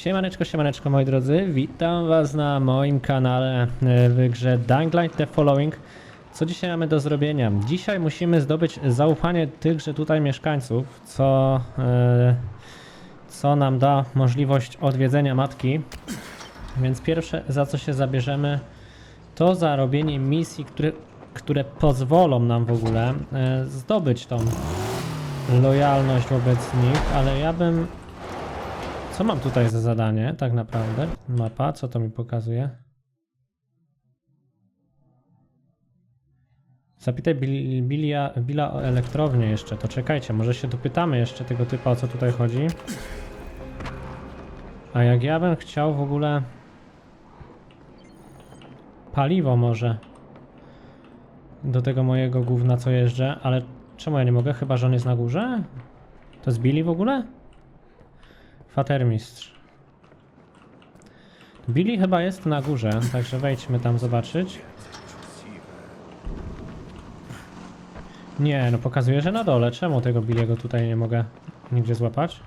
Siemaneczko, siemaneczko moi drodzy, witam was na moim kanale e, w grze Dying Light The Following. Co dzisiaj mamy do zrobienia? Dzisiaj musimy zdobyć zaufanie tychże tutaj mieszkańców, co, e, co nam da możliwość odwiedzenia matki. Więc pierwsze za co się zabierzemy to za robienie misji, które, które pozwolą nam w ogóle e, zdobyć tą lojalność wobec nich, ale ja bym co mam tutaj za zadanie, tak naprawdę? Mapa, co to mi pokazuje? Zapytaj Bill, Billa, Billa o elektrownię jeszcze, to czekajcie, może się dopytamy jeszcze tego typa, o co tutaj chodzi. A jak ja bym chciał w ogóle... Paliwo może. Do tego mojego gówna, co jeżdżę, ale czemu ja nie mogę? Chyba, że on jest na górze? To jest Billy w ogóle? Fatermistrz. Billy chyba jest na górze, także wejdźmy tam zobaczyć. Nie, no pokazuje, że na dole. Czemu tego Billiego tutaj nie mogę nigdzie złapać?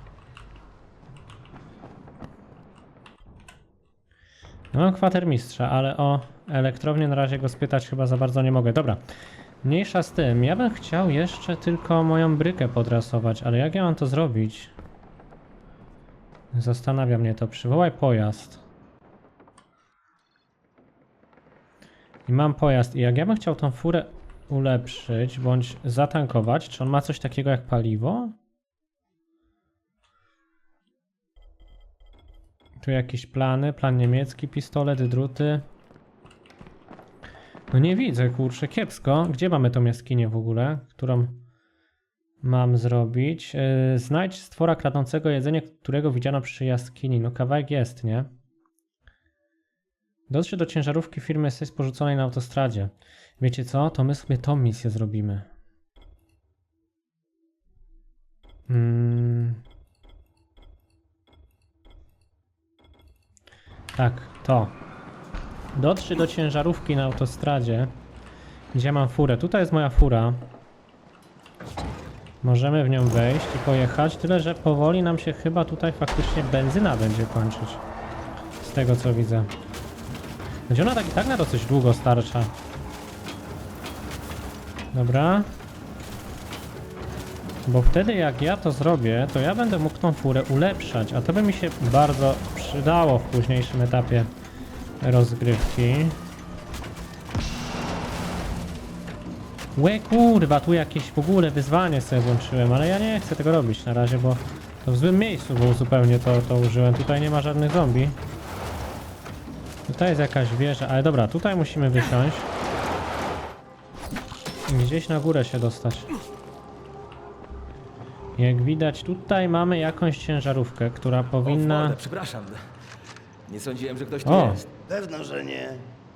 No, kwatermistrza, ale o elektrownię na razie go spytać chyba za bardzo nie mogę. Dobra, mniejsza z tym. Ja bym chciał jeszcze tylko moją brykę podrasować, ale jak ja mam to zrobić? Zastanawia mnie to. Przywołaj pojazd. I mam pojazd. I jak ja bym chciał tą furę ulepszyć, bądź zatankować, czy on ma coś takiego jak paliwo? Tu jakieś plany, plan niemiecki, pistolet, druty. No nie widzę, kurczę, kiepsko. Gdzie mamy tą jaskinię w ogóle, którą mam zrobić? Yy, znajdź stwora kradnącego jedzenie, którego widziano przy jaskini. No kawałek jest, nie? Dotrze do ciężarówki firmy jesteś porzuconej na autostradzie. Wiecie co? To my sobie tą misję zrobimy. Mm. Tak, to. Dotrze do ciężarówki na autostradzie. Gdzie mam furę? Tutaj jest moja fura. Możemy w nią wejść i pojechać, tyle że powoli nam się chyba tutaj faktycznie benzyna będzie kończyć. Z tego co widzę. Będzie ona tak i tak na dosyć długo starcza. Dobra. Bo wtedy jak ja to zrobię, to ja będę mógł tą furę ulepszać, a to by mi się bardzo przydało w późniejszym etapie rozgrywki. Łe kurwa, tu jakieś w ogóle wyzwanie sobie włączyłem, ale ja nie chcę tego robić na razie, bo to w złym miejscu było zupełnie to, to użyłem. Tutaj nie ma żadnych zombie. Tutaj jest jakaś wieża, ale dobra, tutaj musimy wysiąść. I Gdzieś na górę się dostać. Jak widać, tutaj mamy jakąś ciężarówkę, która O, powinna... Ford, przepraszam. Nie sądziłem, że ktoś tu O. jest. Pewno, że nie.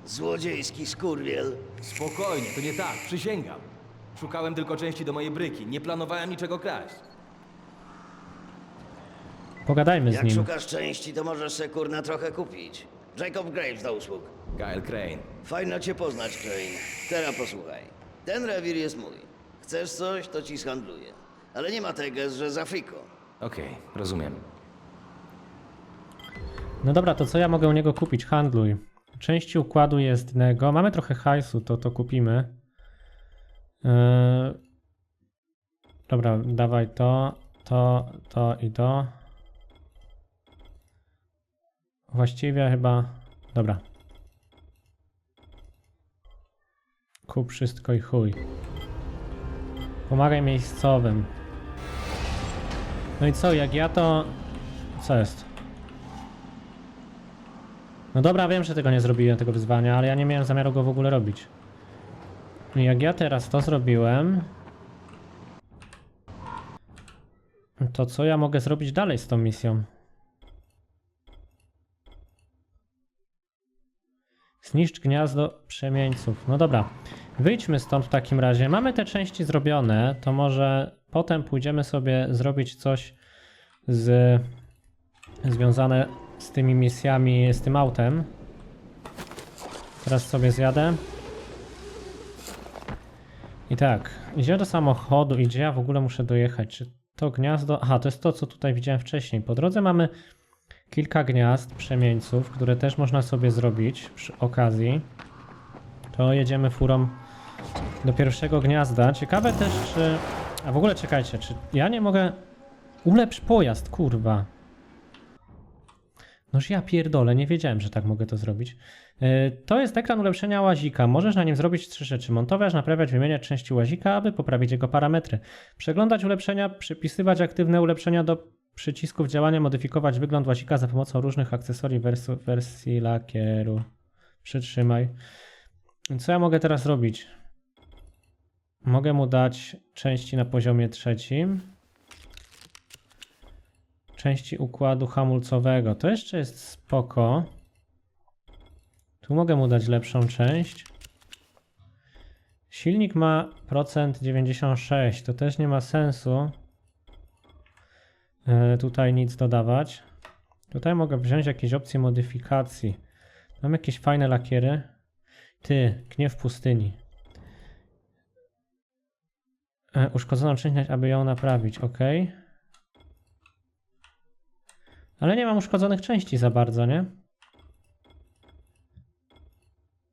Złodziejski skurwiel. Spokojnie, to nie tak, przysięgam. Szukałem tylko części do mojej bryki. Nie planowałem niczego kraść. Pogadajmy z Jak nim. szukasz części, to możesz se kurna trochę kupić. Jacob Graves do usług. Kyle Crane. Fajno cię poznać, Crane. Teraz posłuchaj. Ten rewir jest mój. Chcesz coś, to ci zhandluję. Ale nie ma teges, że z Afriką. Okej, rozumiem. No dobra, to co ja mogę u niego kupić? Handluj. Części układu jezdnego. Mamy trochę hajsu, to to kupimy. Yy... Dobra, dawaj to, to, to i to. Właściwie chyba... Dobra. Kup wszystko i chuj. Pomagaj miejscowym. No i co, jak ja to... Co jest? No dobra, wiem, że tego nie zrobiłem, tego wyzwania, ale ja nie miałem zamiaru go w ogóle robić. Jak ja teraz to zrobiłem, to co ja mogę zrobić dalej z tą misją? Zniszcz gniazdo przemieńców. No dobra, wyjdźmy stąd w takim razie. Mamy te części zrobione, to może potem pójdziemy sobie zrobić coś z związane z tymi misjami, z tym autem. Teraz sobie zjadę. I tak, idziemy do samochodu i gdzie ja w ogóle muszę dojechać? Czy to gniazdo? Aha, to jest to, co tutaj widziałem wcześniej. Po drodze mamy kilka gniazd przemieńców, które też można sobie zrobić przy okazji. To jedziemy furą do pierwszego gniazda. Ciekawe też, czy... A w ogóle czekajcie, czy ja nie mogę... Ulepsz pojazd, kurwa. Noż ja pierdolę, nie wiedziałem, że tak mogę to zrobić. Yy, To jest ekran ulepszenia łazika. Możesz na nim zrobić trzy rzeczy. Montować, naprawiać, wymieniać części łazika, aby poprawić jego parametry. Przeglądać ulepszenia, przypisywać aktywne ulepszenia do przycisków działania, modyfikować wygląd łazika za pomocą różnych akcesorii wersu, wersji lakieru. Przytrzymaj. Co ja mogę teraz robić? Mogę mu dać części na poziomie trzecim. Części układu hamulcowego. To jeszcze jest spoko. Tu mogę mu dać lepszą część. Silnik ma procent 96. To też nie ma sensu. E, tutaj nic dodawać. Tutaj mogę wziąć jakieś opcje modyfikacji. Mam jakieś fajne lakiery. Ty, gniew pustyni. E, uszkodzoną część, aby ją naprawić, ok. Ale nie mam uszkodzonych części za bardzo, nie?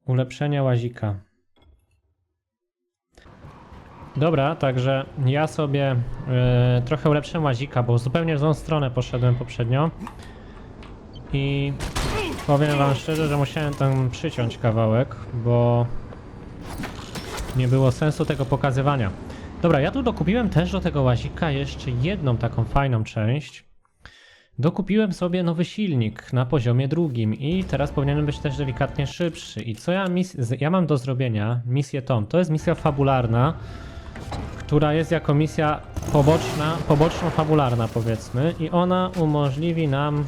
Ulepszenie łazika. Dobra, także ja sobie e, trochę ulepszę łazika, bo zupełnie w złą stronę poszedłem poprzednio. I powiem wam szczerze, że musiałem tam przyciąć kawałek, bo nie było sensu tego pokazywania. Dobra, ja tu dokupiłem też do tego łazika jeszcze jedną taką fajną część. Dokupiłem sobie nowy silnik na poziomie drugim i teraz powinienem być też delikatnie szybszy. I co ja, ja mam do zrobienia? Misję tą. To jest misja fabularna, która jest jako misja poboczna, poboczno fabularna powiedzmy i ona umożliwi nam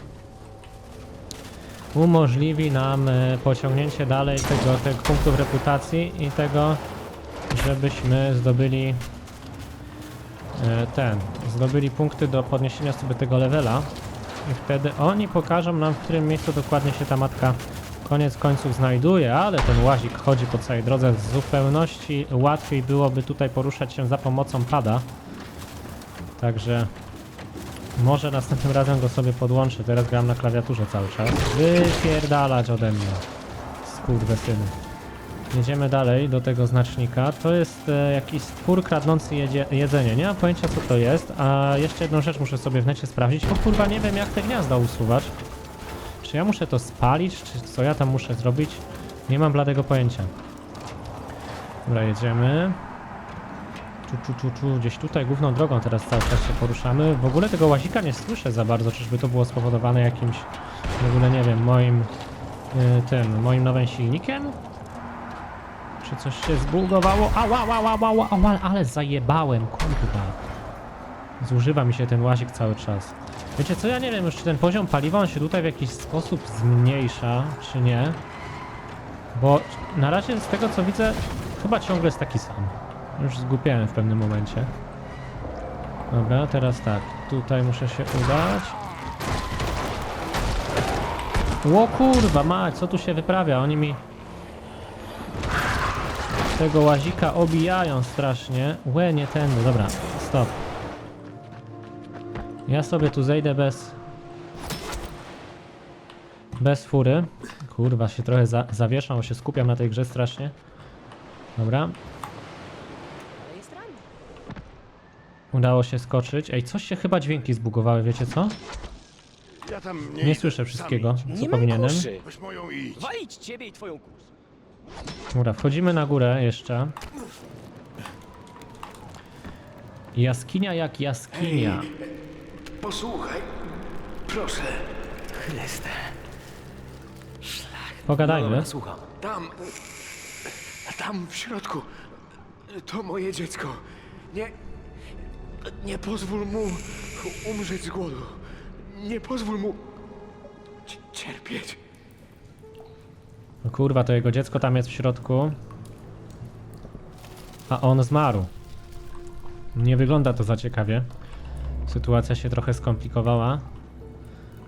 umożliwi nam e, pociągnięcie dalej tego, tych punktów reputacji i tego, żebyśmy zdobyli e, ten, zdobyli punkty do podniesienia sobie tego levela i wtedy oni pokażą nam, w którym miejscu dokładnie się ta matka koniec końców znajduje, ale ten łazik chodzi po całej drodze w zupełności łatwiej byłoby tutaj poruszać się za pomocą pada. Także może następnym razem go sobie podłączę. Teraz gram na klawiaturze cały czas. Wypierdalać ode mnie. Skurwysyny. Jedziemy dalej do tego znacznika. To jest e, jakiś stwór kradnący jedzie, jedzenie. Nie mam pojęcia co to jest. A jeszcze jedną rzecz muszę sobie w necie sprawdzić. O kurwa nie wiem jak te gniazda usuwać. Czy ja muszę to spalić? Czy co ja tam muszę zrobić? Nie mam bladego pojęcia. Dobra, jedziemy. Tu, tu, tu, tu, gdzieś tutaj główną drogą teraz cały czas się poruszamy. W ogóle tego łazika nie słyszę za bardzo. Czyżby to było spowodowane jakimś, w ogóle nie wiem, moim y, tym, moim nowym silnikiem? Czy coś się zbugowało? Ała, ała, ała, ała, ała, ale zajebałem, kurwa. Zużywa mi się ten łazik cały czas. Wiecie co, ja nie wiem już, czy ten poziom paliwa on się tutaj w jakiś sposób zmniejsza, czy nie. Bo na razie z tego co widzę, chyba ciągle jest taki sam. Już zgłupiałem w pewnym momencie. Dobra, teraz tak. Tutaj muszę się udać. Ło kurwa mać, co tu się wyprawia? Oni mi tego łazika obijają strasznie. Łe, nie tędy. Dobra, stop. Ja sobie tu zejdę bez... Bez fury. Kurwa, się trochę za zawieszam, bo się skupiam na tej grze strasznie. Dobra. Udało się skoczyć. Ej, coś się chyba dźwięki zbugowały, wiecie co? Ja tam nie, słyszę wszystkiego, co powinienem. Walić ciebie i twoją kurz. Dobra, wchodzimy na górę jeszcze. Jaskinia jak jaskinia. Posłuchaj, proszę. Chryste. Pogadajmy. Dobra, słucham. Tam, tam w środku, to moje dziecko. Nie, nie pozwól mu umrzeć z głodu. Nie pozwól mu cierpieć. No kurwa, to jego dziecko tam jest w środku. A on zmarł. Nie wygląda to za ciekawie. Sytuacja się trochę skomplikowała.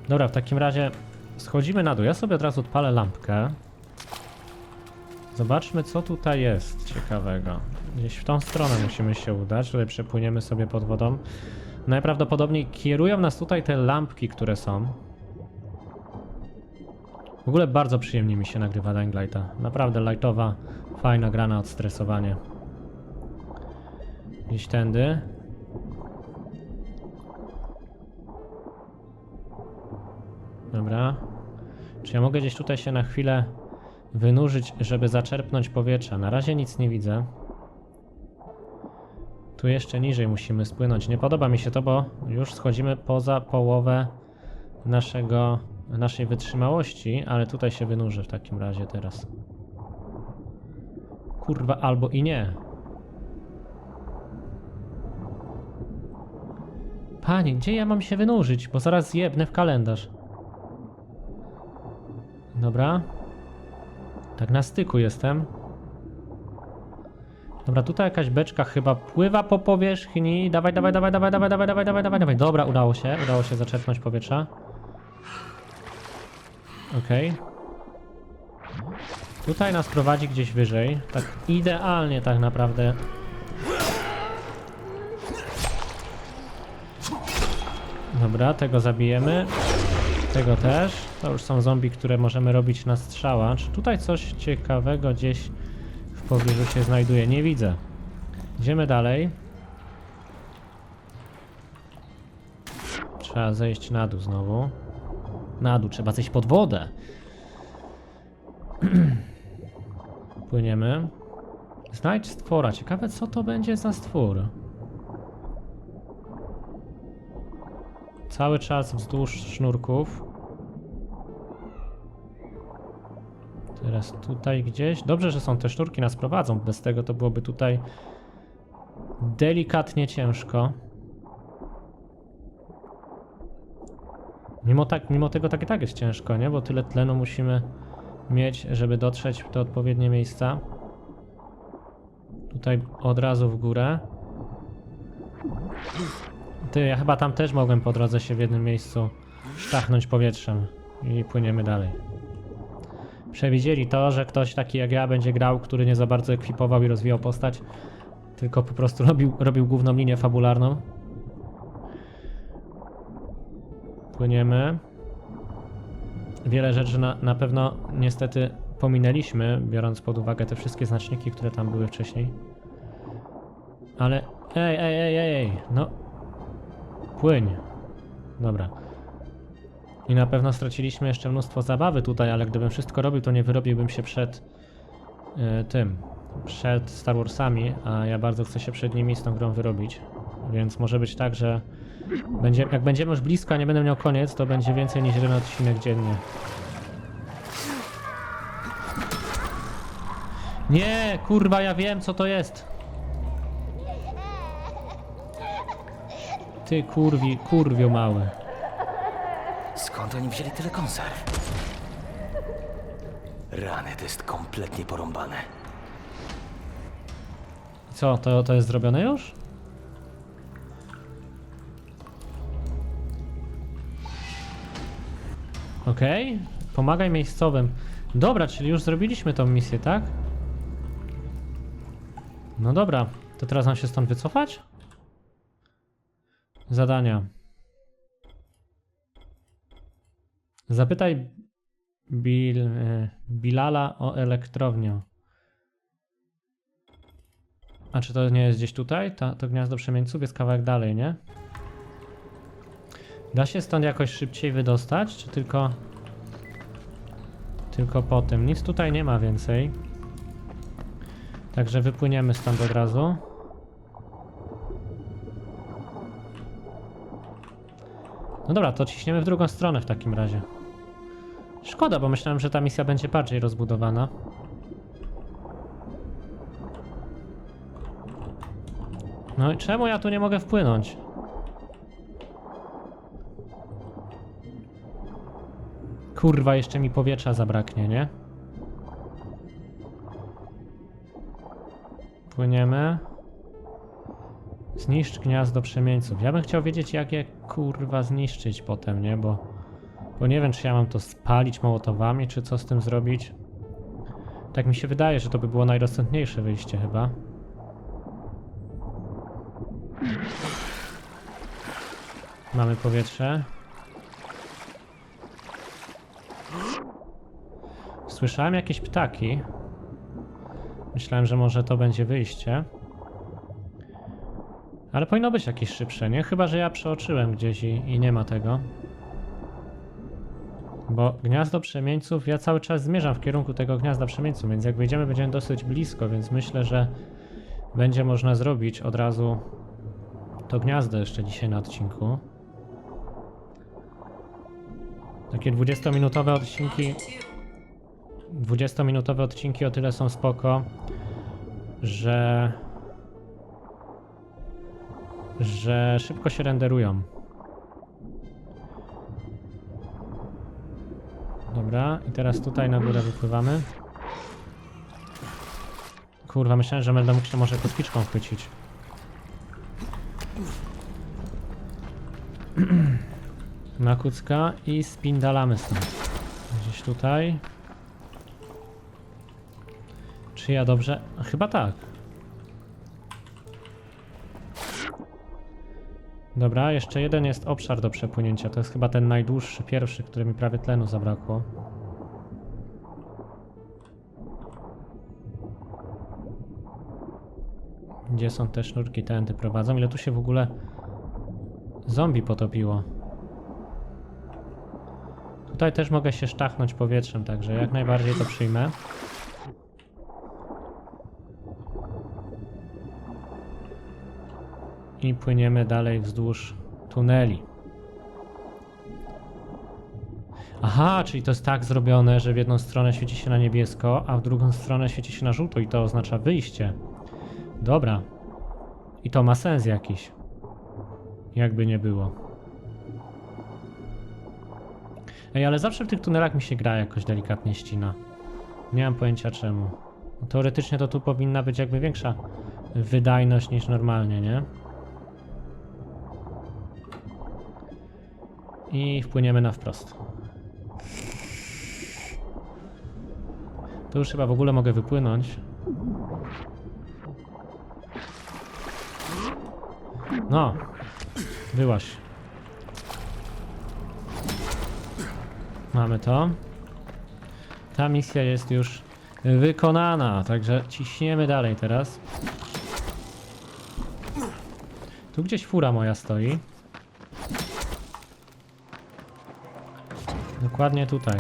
Dobra, w takim razie schodzimy na dół. Ja sobie od razu odpalę lampkę. Zobaczmy, co tutaj jest ciekawego. Gdzieś w tą stronę musimy się udać. Tutaj przepłyniemy sobie pod wodą. Najprawdopodobniej kierują nas tutaj te lampki, które są. W ogóle bardzo przyjemnie mi się nagrywa Dying. Naprawdę lightowa, fajna gra na odstresowanie. Gdzieś tędy. Dobra. Czy ja mogę gdzieś tutaj się na chwilę wynurzyć, żeby zaczerpnąć powietrza? Na razie nic nie widzę. Tu jeszcze niżej musimy spłynąć. Nie podoba mi się to, bo już schodzimy poza połowę naszego, naszej wytrzymałości, ale tutaj się wynurzę w takim razie teraz. Kurwa, albo i nie. Panie, gdzie ja mam się wynurzyć? Bo zaraz zjebnę w kalendarz. Dobra. Tak na styku jestem. Dobra, tutaj jakaś beczka chyba pływa po powierzchni. Dawaj, dawaj, dawaj, dawaj, dawaj, dawaj, dawaj, dawaj, dawaj. Dobra, udało się, udało się zaczerpnąć powietrza. Okej. Tutaj nas prowadzi gdzieś wyżej. Tak idealnie tak naprawdę. Dobra, tego zabijemy. Tego też. To już są zombie, które możemy robić na strzała. Czy tutaj coś ciekawego gdzieś w pobliżu się znajduje? Nie widzę. Idziemy dalej. Trzeba zejść na dół znowu. Na dół, trzeba zejść pod wodę. Płyniemy. Znajdź stwora. Ciekawe, co to będzie za stwór. Cały czas wzdłuż sznurków. Teraz tutaj gdzieś. Dobrze, że są te sznurki, nas prowadzą. Bez tego to byłoby tutaj delikatnie ciężko. Mimo, tak, mimo tego tak i tak jest ciężko, nie? Bo tyle tlenu musimy mieć, żeby dotrzeć w te odpowiednie miejsca. Tutaj od razu w górę. Ty, ja chyba tam też mogłem po drodze się w jednym miejscu sztachnąć powietrzem i płyniemy dalej. Przewidzieli to, że ktoś taki jak ja będzie grał, który nie za bardzo ekwipował i rozwijał postać, tylko po prostu robił, robił główną linię fabularną. Płyniemy. Wiele rzeczy na, na pewno niestety pominęliśmy, biorąc pod uwagę te wszystkie znaczniki, które tam były wcześniej. Ale ej, ej, ej, ej, no Płyń. Dobra. I na pewno straciliśmy jeszcze mnóstwo zabawy tutaj, ale gdybym wszystko robił, to nie wyrobiłbym się przed y, tym, przed Star Warsami, a ja bardzo chcę się przed nimi z tą grą wyrobić. Więc może być tak, że będzie, jak będziemy już blisko, a nie będę miał koniec, to będzie więcej niż jeden odcinek dziennie. Nie, kurwa, ja wiem co to jest. Ty kurwi, kurwiu mały. Skąd oni wzięli tyle konserw? Rany, to jest kompletnie porąbane. Co, to, to jest zrobione już? Okej, pomagaj miejscowym. Dobra, czyli już zrobiliśmy tą misję, tak? No dobra, to teraz mam się stąd wycofać? Zadania. Zapytaj Bil, e, Bilala o elektrownię. A czy to nie jest gdzieś tutaj? Ta, to gniazdo przemieńców jest kawałek dalej, nie? Da się stąd jakoś szybciej wydostać, czy tylko... Tylko po tym? Nic tutaj nie ma więcej. Także wypłyniemy stąd od razu. No dobra, to ciśniemy w drugą stronę w takim razie. Szkoda, bo myślałem, że ta misja będzie bardziej rozbudowana. No i czemu ja tu nie mogę wpłynąć? Kurwa, jeszcze mi powietrza zabraknie, nie? Płyniemy. Zniszcz gniazdo przemieńców. Ja bym chciał wiedzieć, jak je kurwa zniszczyć potem, nie? Bo, bo nie wiem, czy ja mam to spalić mołotowami, czy co z tym zrobić. Tak mi się wydaje, że to by było najrozsądniejsze wyjście chyba. Mamy powietrze. Słyszałem jakieś ptaki. Myślałem, że może to będzie wyjście. Ale powinno być jakieś szybsze, nie? Chyba, że ja przeoczyłem gdzieś i, i nie ma tego. Bo gniazdo przemieńców, ja cały czas zmierzam w kierunku tego gniazda przemieńców, więc jak wyjdziemy, będziemy dosyć blisko, więc myślę, że będzie można zrobić od razu to gniazdo jeszcze dzisiaj na odcinku. Takie 20-minutowe odcinki. 20-minutowe odcinki o tyle są spoko, że że szybko się renderują. Dobra, i teraz tutaj na górę wypływamy. Kurwa, myślałem, że będę mógł się może kotwiczką chwycić. Na kucka i spindalamy stąd. Gdzieś tutaj. Czy ja dobrze? Chyba tak. Dobra, jeszcze jeden jest obszar do przepłynięcia. To jest chyba ten najdłuższy, pierwszy, który mi prawie tlenu zabrakło. Gdzie są te sznurki tędy prowadzą? Ile tu się w ogóle zombie potopiło? Tutaj też mogę się sztachnąć powietrzem, także jak najbardziej to przyjmę. I płyniemy dalej wzdłuż tuneli. Aha, czyli to jest tak zrobione, że w jedną stronę świeci się na niebiesko, a w drugą stronę świeci się na żółto i to oznacza wyjście. Dobra. I to ma sens jakiś. Jakby nie było. Ej, ale zawsze w tych tunelach mi się gra jakoś delikatnie ścina. Nie mam pojęcia czemu. Teoretycznie to tu powinna być jakby większa wydajność niż normalnie, nie? I wpłyniemy na wprost. To już chyba w ogóle mogę wypłynąć. No, wyłaś. Mamy to. Ta misja jest już wykonana, także ciśniemy dalej teraz. Tu gdzieś fura moja stoi. Dokładnie tutaj.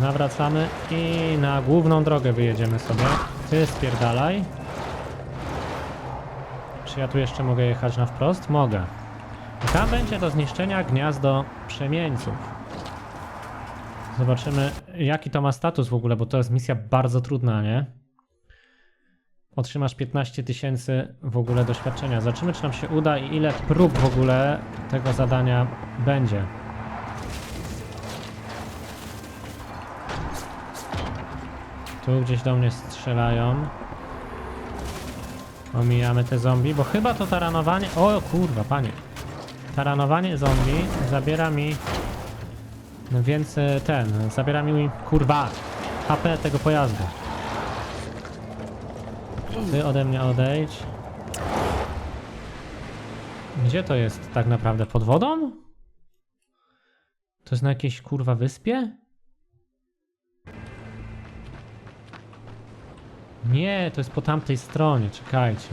Nawracamy i na główną drogę wyjedziemy sobie. Ty spierdalaj. Czy ja tu jeszcze mogę jechać na wprost? Mogę. I tam będzie do zniszczenia gniazdo przemieńców. Zobaczymy, jaki to ma status w ogóle, bo to jest misja bardzo trudna, nie? Otrzymasz 15 tysięcy w ogóle doświadczenia. Zobaczymy, czy nam się uda i ile prób w ogóle tego zadania będzie. Tu gdzieś do mnie strzelają. Omijamy te zombie, bo chyba to taranowanie... O kurwa, panie. Taranowanie zombie zabiera mi... Więc ten, zabiera mi kurwa HP tego pojazdu. Ty ode mnie odejdź. Gdzie to jest tak naprawdę? Pod wodą? To jest na jakiejś kurwa wyspie? Nie, to jest po tamtej stronie, czekajcie.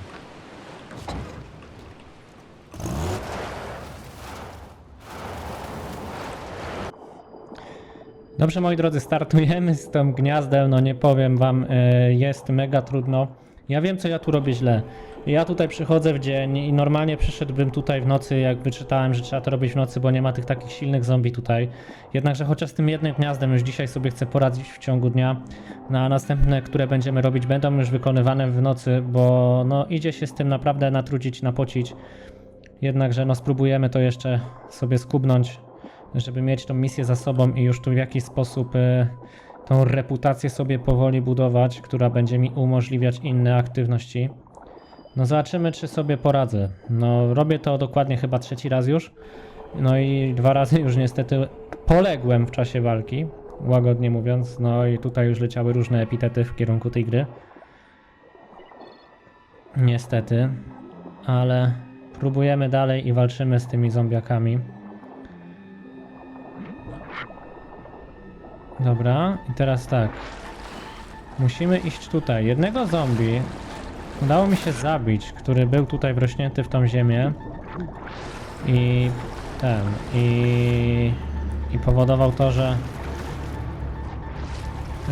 Dobrze, moi drodzy, startujemy z tym gniazdem. No nie powiem wam, e, jest mega trudno. Ja wiem, co ja tu robię źle. Ja tutaj przychodzę w dzień i normalnie przyszedłbym tutaj w nocy, jak wyczytałem, że trzeba to robić w nocy, bo nie ma tych takich silnych zombie tutaj. Jednakże chociaż z tym jednym gniazdem już dzisiaj sobie chcę poradzić w ciągu dnia. Na następne, które będziemy robić, będą już wykonywane w nocy, bo no idzie się z tym naprawdę natrudzić, napocić. Jednakże no spróbujemy to jeszcze sobie skubnąć, żeby mieć tą misję za sobą i już tu w jakiś sposób y, tą reputację sobie powoli budować, która będzie mi umożliwiać inne aktywności. No zobaczymy, czy sobie poradzę. No robię to dokładnie chyba trzeci raz już. No i dwa razy już niestety poległem w czasie walki, łagodnie mówiąc. No i tutaj już leciały różne epitety w kierunku tej gry. Niestety. Ale próbujemy dalej i walczymy z tymi zombiakami. Dobra, i teraz tak. Musimy iść tutaj. Jednego zombie udało mi się zabić, który był tutaj wrośnięty w tą ziemię. I ten, i, i powodował to, że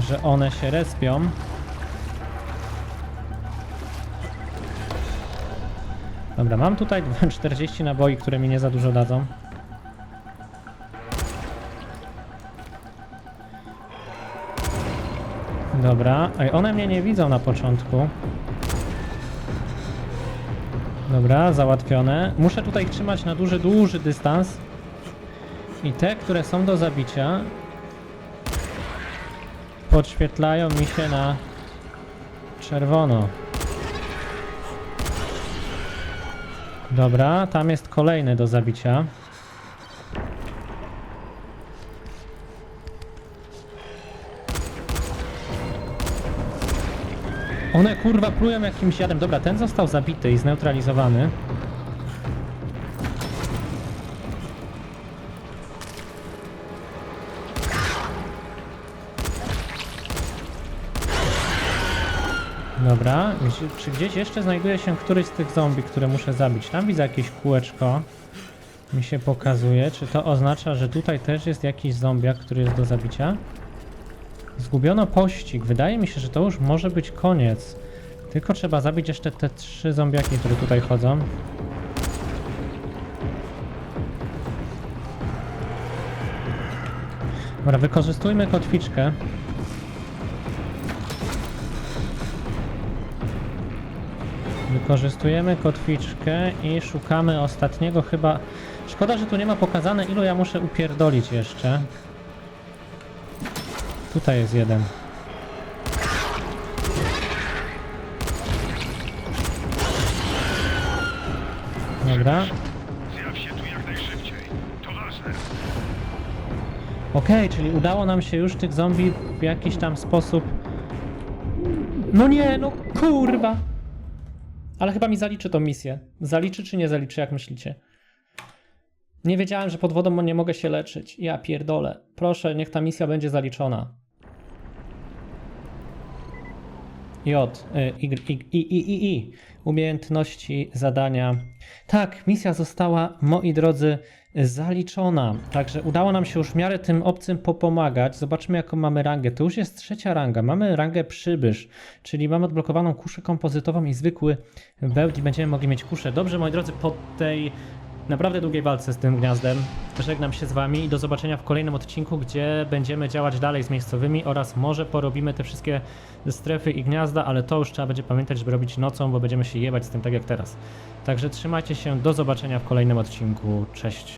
że one się respią. Dobra, mam tutaj 40 naboi, które mi nie za dużo dadzą. Dobra, ej, one mnie nie widzą na początku. Dobra, załatwione. Muszę tutaj trzymać na duży, duży dystans. I te, które są do zabicia, podświetlają mi się na czerwono. Dobra, tam jest kolejny do zabicia. One kurwa plują jakimś jadem. Dobra, ten został zabity i zneutralizowany. Dobra, czy gdzieś jeszcze znajduje się któryś z tych zombie, które muszę zabić? Tam widzę jakieś kółeczko. Mi się pokazuje. Czy to oznacza, że tutaj też jest jakiś zombiak, który jest do zabicia? Zgubiono pościg. Wydaje mi się, że to już może być koniec. Tylko trzeba zabić jeszcze te trzy zombiaki, które tutaj chodzą. Dobra, wykorzystujmy kotwiczkę. Wykorzystujemy kotwiczkę i szukamy ostatniego chyba... Szkoda, że tu nie ma pokazane ilu ja muszę upierdolić jeszcze. Tutaj jest jeden. Dobra. Zjaw się tu jak najszybciej. To ważne. Okej, czyli udało nam się już tych zombie w jakiś tam sposób... No nie, no kurwa! Ale chyba mi zaliczy tą misję. Zaliczy czy nie zaliczy, jak myślicie? Nie wiedziałem, że pod wodą nie mogę się leczyć. Ja pierdolę. Proszę, niech ta misja będzie zaliczona. J, y, Y, I, I, I, I. Umiejętności, zadania. Tak, misja została, moi drodzy, zaliczona. Także udało nam się już w miarę tym obcym popomagać. Zobaczmy, jaką mamy rangę. To już jest trzecia ranga. Mamy rangę przybysz, czyli mamy odblokowaną kuszę kompozytową i zwykły bełt i będziemy mogli mieć kuszę. Dobrze, moi drodzy, po tej naprawdę długiej walce z tym gniazdem żegnam się z wami i do zobaczenia w kolejnym odcinku, gdzie będziemy działać dalej z miejscowymi oraz może porobimy te wszystkie strefy i gniazda, ale to już trzeba będzie pamiętać, żeby robić nocą, bo będziemy się jebać z tym tak jak teraz. Także trzymajcie się, do zobaczenia w kolejnym odcinku. Cześć.